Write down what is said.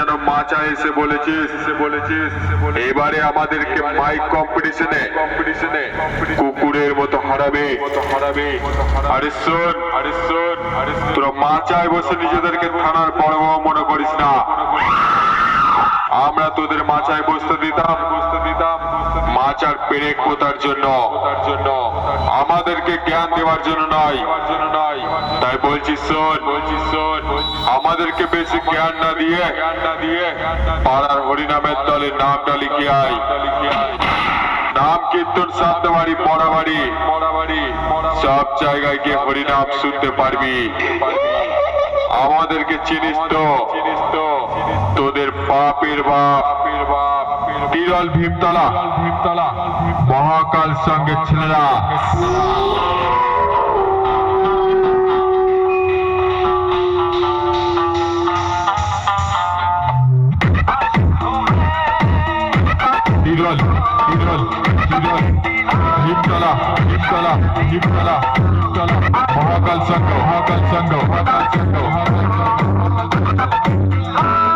যেন মাচা এসে বলেছিস এসে বলেছিস এবারে আমাদেরকে মাইক কম্পিটিশনে কম্পিটিশনে কুকুরের মতো হারাবে। মতো হারাবে। আরে শোন আরে শোন আরে তোরা মাচায় বসে নিজেদেরকে থানার বড় বড় মনে করিস না। আমরা তোদের মাচায় বসতে দিতাম। বসতে দিতাম মাচার পেরেক পোতার জন্য। আমাদেরকে জ্ঞান দেওয়ার জন্য নয়। জন্য নয়। তাই বলছি শোন আমাদেরকে বেশি জ্ঞান না দিয়ে পাড়ার হরিনামের দলে নামটা লিখে আয়। নাম কীর্তন সাতবাড়ি পড়াবাড়ি পড়াবাড়ি সব জায়গায় গিয়ে হরিনাম শুনতে পারবি। আমাদেরকে চিনিস তো? চিনিস তো তোদের বাপের বাপ। বাপ তিরল ভীমতলা ভীমতলা। মহাকাল সঙ্গে ছেলেরা। इधर इधर हिपकला हिपकला हिपकला हिपकला महाकाल संघ महाकाल संघ महाकाल संघ महाकाल संघ